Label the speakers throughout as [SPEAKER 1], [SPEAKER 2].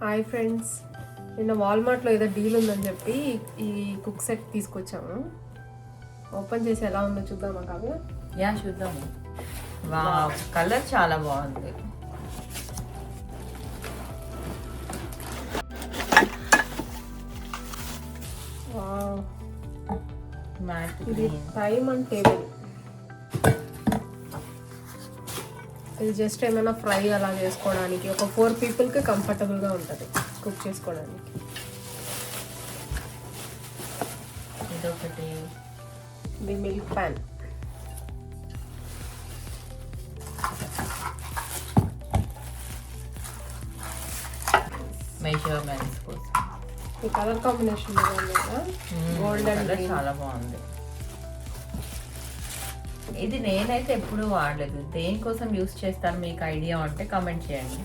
[SPEAKER 1] Hi friends. నిన్న వాల్మార్ట్లో ఏదో deal ఉందని చెప్పి ఈ కుక్ సెట్ తీసుకొచ్చాము. ఓపెన్ చేసి ఎలా ఉందో చూద్దామా కావ్య?
[SPEAKER 2] యా చూద్దాము వా కలర్ చాలా బాగుంది.
[SPEAKER 1] ఇది టైమ్ అండ్ టేబుల్. ఇది జస్ట్ ఏమైనా ఫ్రై అలా చేసుకోవడానికి ఒక ఫోర్ పీపుల్కి కంఫర్టబుల్గా ఉంటుంది కుక్ చేసుకోవడానికి.
[SPEAKER 2] ఇదొకటి.
[SPEAKER 1] ఇది మిల్క్ ప్యాన్ ఈ colour combination gold and
[SPEAKER 2] colour చాలా బాగుంది. ఇది నేనైతే ఎప్పుడూ వాడలేదు. దేనికోసం యూస్ చేస్తాను మీకు ఐడియా ఉంటే కమెంట్ చేయండి.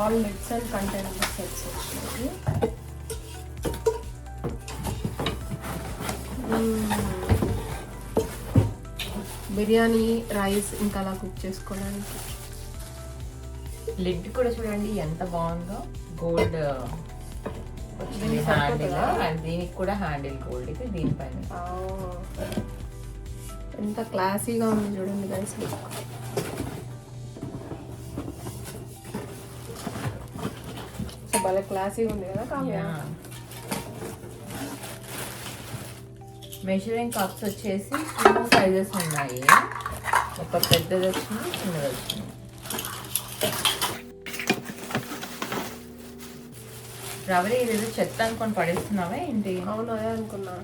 [SPEAKER 1] All mix and container sets వచ్చినాయి బిర్యానీ రైస్ ఇంకా అలా కుక్ చేసుకోవడానికి.
[SPEAKER 2] లిడ్ కూడా చూడండి ఎంత బాగుందో. గోల్డ్ వచ్చింది
[SPEAKER 1] దీనికి
[SPEAKER 2] హ్యాండిల్? అండ్ దీనికి కూడా హ్యాండిల్ గోల్డ్ ఇది దీనిపైన.
[SPEAKER 1] ఎంత క్లాసీగా ఉంది చూడండి గైస్ భలే క్లాసీగా ఉంది కదా కావ్య?
[SPEAKER 2] మెజరింగ్ కప్స్ వచ్చేసి టూ సైజెస్ ఉన్నాయి. ఒక పెద్దది వచ్చింది చిన్నది వచ్చింది రవరి ఇది ఏదో చెత్త అనుకొని పడేస్తున్నావా ఏంటి?
[SPEAKER 1] అవును అదే అనుకున్నా.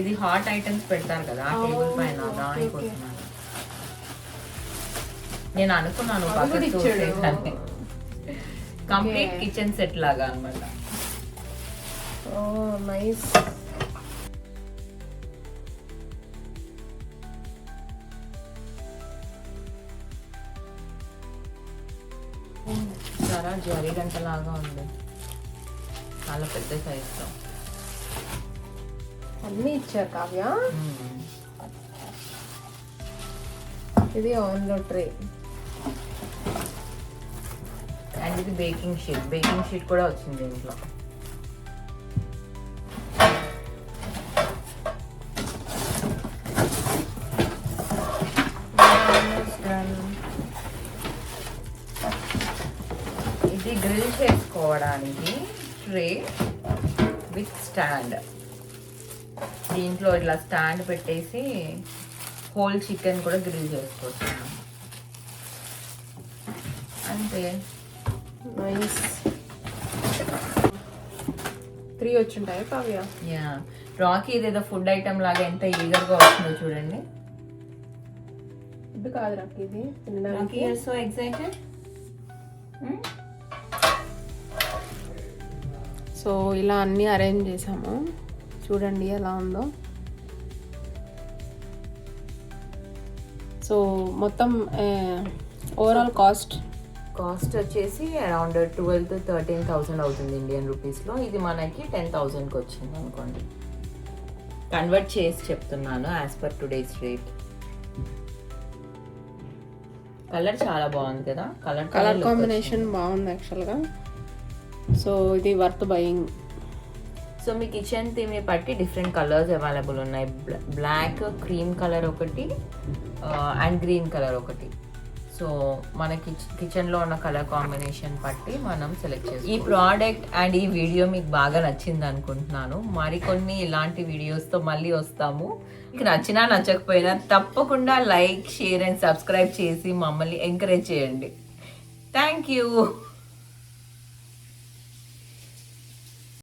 [SPEAKER 2] ఇది హాట్ ఐటమ్స్ పెడతారు కదా టేబుల్ పైన దానికోసం నేను అనుకున్నాను. కంప్లీట్. కిచెన్ సెట్ లాగా అన్నమాట.
[SPEAKER 1] Oh nice.
[SPEAKER 2] చాలా జరీ గంట లాగా ఉంది. చాలా పెద్ద సైజుతో
[SPEAKER 1] అన్నీ ఇచ్చారు కావ్య? ఇది ఆన్లో ట్రే
[SPEAKER 2] అండ్ ఇది బేకింగ్ షీట్ బేకింగ్ షీట్ కూడా వచ్చింది ఇంట్లో ఇది గ్రిల్ చేసుకోవడానికి ట్రే విత్ స్టాండ్. దీంట్లో ఇట్లా స్టాండ్ పెట్టేసి హోల్ చికెన్ కూడా గ్రిల్ చేసుకోవచ్చు. అంతే.
[SPEAKER 1] నైస్. త్రీ వచ్చింటాయి కావ్య?
[SPEAKER 2] యా. రాకీ ఇదేదో ఫుడ్ ఐటమ్ లాగా ఎంత ఈగర్గా వస్తుందో చూడండి.
[SPEAKER 1] ఇది కాదు నాకు ఇది.
[SPEAKER 2] రాకీ సో ఎక్సైటెడ్
[SPEAKER 1] సో ఇలా అన్నీ అరేంజ్ చేసాము. చూడండి ఎలా ఉందో. సో మొత్తం ఓవరాల్ కాస్ట్
[SPEAKER 2] కాస్ట్ వచ్చేసి around twelve to thirteen thousand అవుతుంది ఇండియన్ రూపీస్లో. ఇది మనకి టెన్ థౌసండ్కి వచ్చింది అనుకోండి. కన్వర్ట్ చేసి చెప్తున్నాను as per today's rate colour చాలా బాగుంది కదా. కలర్
[SPEAKER 1] కలర్ కాంబినేషన్ బాగుంది యాక్చువల్గా సో ఇది వర్త్ బయింగ్
[SPEAKER 2] సో మీ కిచెన్ థీమ్ని బట్టి డిఫరెంట్ కలర్స్ అవైలబుల్ ఉన్నాయి. బ్లాక్ క్రీమ్ కలర్ ఒకటి అండ్ గ్రీన్ కలర్ ఒకటి. సో మన కిచెన్లో ఉన్న కలర్ కాంబినేషన్ బట్టి మనం సెలెక్ట్ చేస్తాం ఈ ప్రోడక్ట్ అండ్ ఈ వీడియో మీకు బాగా నచ్చింది అనుకుంటున్నాను. మరికొన్ని ఇలాంటి వీడియోస్తో మళ్ళీ వస్తాము. మీకు నచ్చినా నచ్చకపోయినా తప్పకుండా లైక్ షేర్ అండ్ సబ్స్క్రైబ్ చేసి మమ్మల్ని ఎంకరేజ్ చేయండి. Thank you